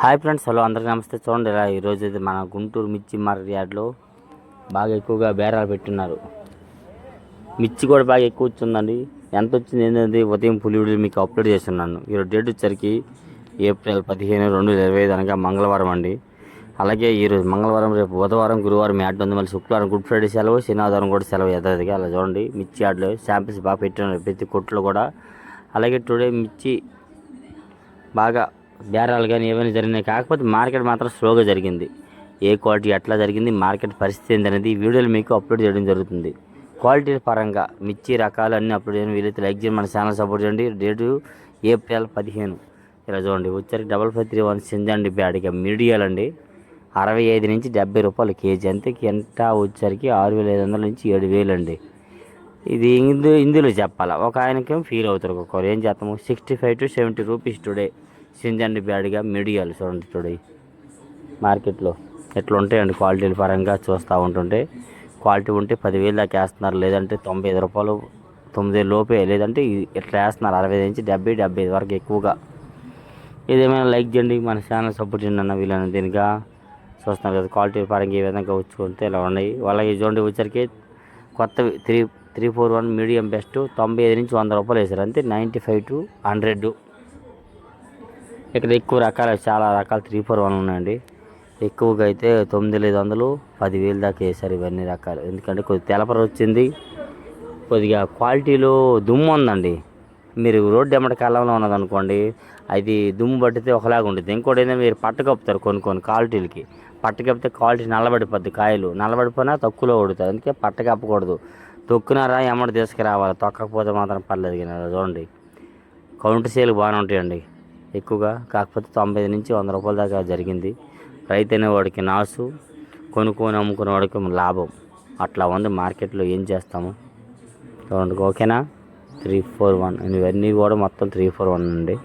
Hi friends hello అందరికీ నమస్తే. చూడండి ఇలా ఈరోజు అయితే మన గుంటూరు మిర్చి మార్కెట్ యార్డ్లో బాగా ఎక్కువగా బేరాలు పెట్టున్నారు మిర్చి కూడా బాగా ఎక్కువ వచ్చిందండి. ఎంత వచ్చింది ఏంటంటే ఉదయం పులివిడి వీడియో మీకు అప్లోడ్ చేస్తున్నాను. ఈరోజు డేట్ వచ్చరికి ఏప్రిల్ పదిహేను రెండు వేల ఇరవై ఐదు అనగా మంగళవారం అండి. అలాగే ఈరోజు మంగళవారం రేపు బుధవారం గురువారం యాడ్ ఉంది. మళ్ళీ శుక్రవారం గుడ్ ఫ్రైడే సెలవు శనివారం కూడా సెలవు యథావిధిగా. అలా చూడండి మిర్చి యాడ్లో శాంపిల్స్ బాగా పెట్టినారు ప్రతి కొట్లో కూడా. అలాగే టుడే మిర్చి బాగా బేరాలు కానీ ఏమైనా జరిగినాయి. కాకపోతే మార్కెట్ మాత్రం స్లోగా జరిగింది. ఏ క్వాలిటీ ఎట్లా జరిగింది మార్కెట్ పరిస్థితి ఏంటనేది వీడియోలు మీకు అప్లోడ్ చేయడం జరుగుతుంది. క్వాలిటీ పరంగా మిర్చి రకాలు అన్నీ అప్లోడ్ చేయడం వీలైతే లైక్ చేయండి మన ఛానల్ సపోర్ట్ చేయండి. డేటు ఏప్రిల్ పదిహేను. ఇలా చూడండి వచ్చరికి డబల్ ఫైవ్ త్రీ వన్ సింజండి బ్యాడ్గా మీడియాలండి అరవై ఐదు నుంచి డెబ్బై రూపాయలు కేజీ అంతే ఎంత వచ్చరికి ఆరు వేల ఐదు వందల నుంచి ఏడు వేలు అండి. ఇది ఇందు ఇందులో చెప్పాలా ఒక ఆయనకేం ఫీల్ అవుతారు ఒక్కొక్కరు ఏం చేస్తాము sixty five to seventy rupees today సింజండి బ్యాడ్గా మీడియాలు చూడండి టుడే మార్కెట్లో ఎట్లా ఉంటాయండి క్వాలిటీల పరంగా చూస్తూ ఉంటుంటే. క్వాలిటీ ఉంటే పదివేలు దాకా వేస్తున్నారు. లేదంటే తొంభై ఐదు రూపాయలు తొమ్మిది లోపే. లేదంటే ఎట్లా ఇట్లా వేస్తున్నారు? అరవై ఐదు నుంచి డెబ్బై డెబ్బై ఐదు వరకు ఎక్కువగా. ఏదేమైనా లైక్ చేయండి. మన ఛానల్ సపోర్ట్ చేయండి అన్న వీళ్ళని దీనిగా. చూస్తున్నారు కదా క్వాలిటీ పరంగా ఏ విధంగా వచ్చుకుంటే ఇలా ఉన్నాయి. వాళ్ళకి చూడండి వచ్చరికి కొత్తవి three three four one medium best తొంభై ఐదు నుంచి వంద రూపాయలు వేసారు అంతే నైంటీ ఫైవ్ టు హండ్రెడ్. ఇక్కడ ఎక్కువ రకాలు చాలా రకాలు త్రీ ఫోర్ వన్ ఉన్నాయండి. ఎక్కువగా అయితే తొమ్మిది ఐదు వందలు పదివేలు దాకా వేసారు ఇవన్నీ రకాలు. ఎందుకంటే కొద్ది తెలపర వచ్చింది. కొద్దిగా క్వాలిటీలో దుమ్ము ఉందండి. మీరు రోడ్డు ఎమ్మటి కాలంలో ఉన్నదనుకోండి అది దుమ్ము పట్టితే ఒకలాగా ఉంటుంది ఇంకోటి ఏంటంటే మీరు పట్టకపుతారు కొన్ని కొన్ని క్వాలిటీలకి పట్ట కప్పితే క్వాలిటీ నల్లబడిపోద్ది కాయలు. నల్లబడిపోయినా తక్కువలో ఉడుతారు అందుకే పట్ట కప్పకూడదు. తొక్కునారా ఎమ్మటి తీసుకురావాలి? తొక్కకపోతే మాత్రం పర్లేదు కానీ చూడండి. కౌంటర్ సేల్ బాగానే ఉంటాయండి. ఎక్కువగా. కాకపోతే తొంభై నుంచి వంద రూపాయల దాకా జరిగింది. రైతు అనేవాడికి నాసు కొనుక్కొని అమ్ముకునే వాడికి లాభం. అట్లా ఉంది మార్కెట్లో ఏం చేస్తాము? చూడండి ఓకేనా? త్రీ ఫోర్ వన్ ఇవన్నీ కూడా మొత్తం త్రీ ఫోర్ వన్ అండి.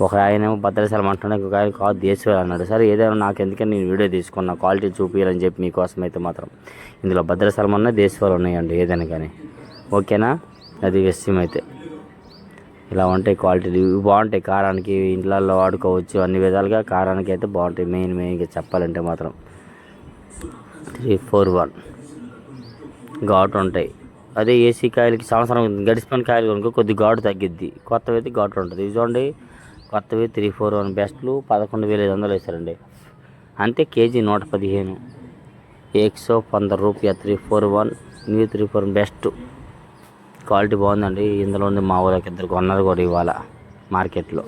ఒక ఆయన ఏమో భద్రశాలం అంటున్నాడు ఒక ఆయన కాదు దేశవాళి అన్నాడు. సరే ఏదైనా నాకు ఎందుకని నేను వీడియో తీసుకున్నా క్వాలిటీ చూపించాలని చెప్పి మీకోసం అయితే మాత్రం. ఇందులో భద్రాచలం అన్న దేశవేళ ఉన్నాయండి ఏదైనా కానీ. ఓకేనా? అది విషయం అయితే. ఇలా ఉంటాయి క్వాలిటీలు ఇవి బాగుంటాయి. కారానికి ఇంట్లలో వాడుకోవచ్చు. అన్ని విధాలుగా కారానికి అయితే బాగుంటాయి. మెయిన్ మెయిన్గా చెప్పాలంటే మాత్రం. Three four one. ఘాటు ఉంటాయి. అదే ఏసీ కాయలకి సంవత్సరం గడిచిపోయిన కాయలు కనుక కొద్ది ఘాటు తగ్గిద్ది. కొత్తవి అయితే ఘాటు ఉంటుంది. ఇది చూడండి. కొత్తవి త్రీ ఫోర్ వన్ బెస్ట్లు పదకొండు వేల ఐదు వందలు వేస్తారండి అంతే కేజీ నూట పదిహేను. ఏక్ సో రూపాయ three four one. New three four best. Quality బాగుందండి. ఇందులో ఉంది మా ఊరికి ఇద్దరు కొన్నారు కూడా ఇవాళ మార్కెట్లో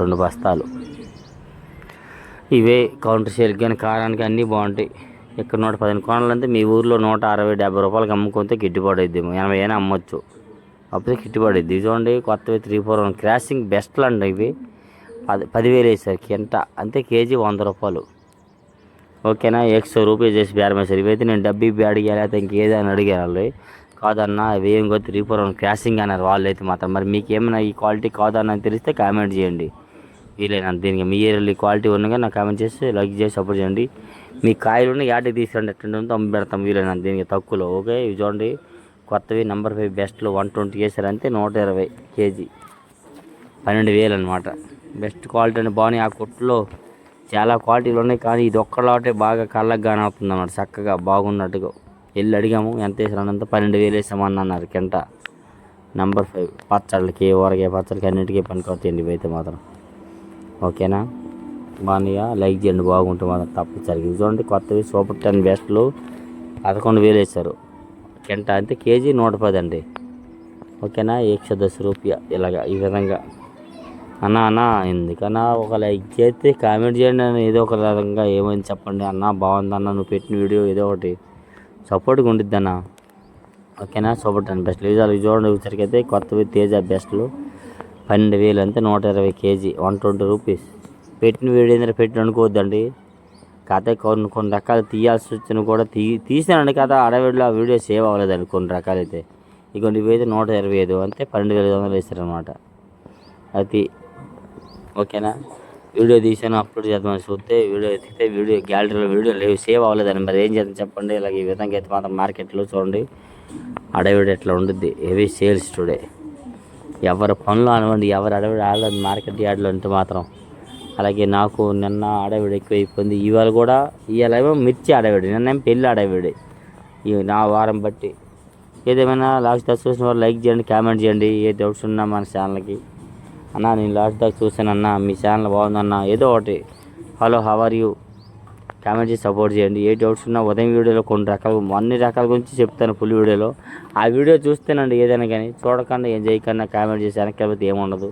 రెండు బస్తాలు. ఇవే కౌంటర్ సేల్కి కానీ కారానికి అన్నీ బాగుంటాయి. ఇక్కడ నూట పదిహేను కొనాలంటే మీ ఊర్లో నూట అరవై డెబ్బై రూపాయలకి అమ్ముకుంటే గిట్టుబాటు అవుద్ది ఎనభై అయినా అమ్మొచ్చు. అప్పుడే గిట్టుబాటు అయింది చూడండి కొత్తవి త్రీ ఫోర్ వన్ క్రాసింగ్ బెస్ట్లు అండి ఇవి. పది పదివేలు వేసారు కింట అంతే కేజీ వంద రూపాయలు. ఓకేనా? ఎక్స్ రూపీస్ చేసి బేరం వేశారు. ఇవైతే నేను డబ్బీ అడిగా లేకపోతే ఇంకేదని అడిగాను వాళ్ళు? కాదన్నా ఇవి ఏం కాదు త్రీ ఫోర్ వన్ క్రాసింగ్ అన్నారు వాళ్ళు అయితే మాత్రం. మరి మీకు ఏమైనా ఈ క్వాలిటీ కాదన్న తెలిస్తే కామెంట్ చేయండి. వీలైనంత దీనికి మీ ఏరియాలో క్వాలిటీ ఉన్నగా నాకు కామెంట్ చేసి లైక్ చేసి సపోర్ట్ చేయండి. మీ కాయలు ఉన్న యాడికి తీసుకురండి ఎట్లా ఉందో అమ్మి పెడతాం వీలైనంత దీనికి తక్కువలో. ఓకే ఇవి చూడండి. కొత్తవి నెంబర్ ఫైవ్ బెస్ట్లో వన్ ట్వంటీ వేసారంటే నూట ఇరవై కేజీ. పన్నెండు వేలు అనమాట బెస్ట్ క్వాలిటీ అని బాగున్నాయి. ఆ కొట్టులో చాలా క్వాలిటీలు ఉన్నాయి. కానీ ఇది ఒక్కలాటే బాగా కళ్ళకు కానవుతుంది అన్నమాట చక్కగా బాగున్నట్టుగా. వెళ్ళి అడిగాము ఎంత వేసానంత పన్నెండు వేలు వేసామని అన్నారు కింట నెంబర్ ఫైవ్ పచ్చళ్ళకి ఊరగాయ పచ్చళ్ళకి అన్నిటికీ పనికొస్తాయండి ఇవైతే మాత్రం. ఓకేనా? బాగా లైక్ చేయండి బాగుంటే మాత్రం తప్పనిసరిగా. జరిగింది చూడండి కొత్తవి సూపర్ టెన్ బెస్ట్లు. పదకొండు వేలు వేశారు. కింట అంటే కేజీ నూట పది అండి. ఓకేనా? ఏక్ష దశ రూపాయ ఇలాగ ఈ విధంగా. అన్న అన్న ఎందుకన్నా ఒక లైక్ చేస్తే కామెంట్ చేయండి ఏదో ఒక విధంగా ఏమైంది చెప్పండి అన్న. బాగుంది అన్న నువ్వు పెట్టిన వీడియో ఏదో ఒకటి. సపోర్ట్గా ఉండిద్ది అన్న. ఓకేనా? Support and best. ఇవి చూడండి వచ్చరికి అయితే కొత్తవి తేజ బెస్ట్లు. పన్నెండు వేలు అంతే నూట ఇరవై కేజీ వన్ ట్వంటీ రూపీస్. పెట్టిన వీడియో ఏంటంటే పెట్టిన అనుకోవద్దండి. కాకపోతే కొన్ని కొన్ని రకాలు తీయాల్సి వచ్చిన కూడా తీ తీసానండి కదా అడవిలో ఆ వీడియో సేవ్ అవ్వలేదండి కొన్ని రకాలైతే ఇక ఇవైతే నూట ఇరవై ఐదు అంతే పన్నెండు వేల ఐదు వందలు వేస్తారనమాట అది ఓకేనా? వీడియో తీసాను అప్లోడ్ చేద్దామని చూస్తే వీడియో ఎత్తితే వీడియో గ్యాలరీలో వీడియో లేవు సేవ్ అవ్వలేదండి మరి ఏం చేద్దాం చెప్పండి? ఇలా ఈ విధంగా అయితే మాత్రం మార్కెట్లో చూడండి అడవిడి ఎట్లా ఉంటుంది హెవీ సేల్స్ టుడే ఎవరి పనులు అనవండి ఎవరు అడవిడ ఆడలేదు మార్కెట్ యార్డ్లో ఉంటే మాత్రం. అలాగే నాకు నిన్న అడవిడి ఎక్కువైపోయింది. ఇవాళ కూడా ఇవాళ ఏమో మిర్చి అడవిడి నిన్న ఏమో పెళ్ళి అడవిడి. ఈ నా వారం బట్టి. ఏదేమైనా లాస్ట్ చూసిన వారు లైక్ చేయండి కామెంట్ చేయండి. ఏ డౌట్స్ ఉన్నా మన ఛానల్కి. అన్న నేను లాస్ట్ దాకా చూసానన్న మీ ఛానల్ బాగుందన్న ఏదో ఒకటి. Hello how are you comment చేసి సపోర్ట్ చేయండి. ఏ డౌట్స్ ఉన్నా ఉదయం వీడియోలో కొన్ని రకాల అన్ని రకాల గురించి చెప్తాను ఫుల్ వీడియోలో. ఆ వీడియో చూస్తేనండి ఏదైనా కానీ చూడకుండా ఏం చేయకుండా కామెంట్ చేసి వెనక్కి ఏముండదు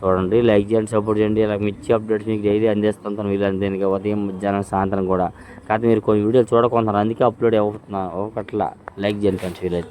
చూడండి లైక్ చేయండి సపోర్ట్ చేయండి. ఇలా మిర్చి అప్డేట్స్ మీకు డైలీ అందిస్తుంటాను వీళ్ళందేనికి ఉదయం మధ్యాహ్నం సాయంత్రం కూడా. కాకపోతే మీరు కొన్ని వీడియోలు చూడకుంటున్నారు అందుకే అప్లోడ్ అవుతున్నా ఒకట్లా లైక్ చేయండి ఫ్రెండ్స్ వీలైతే.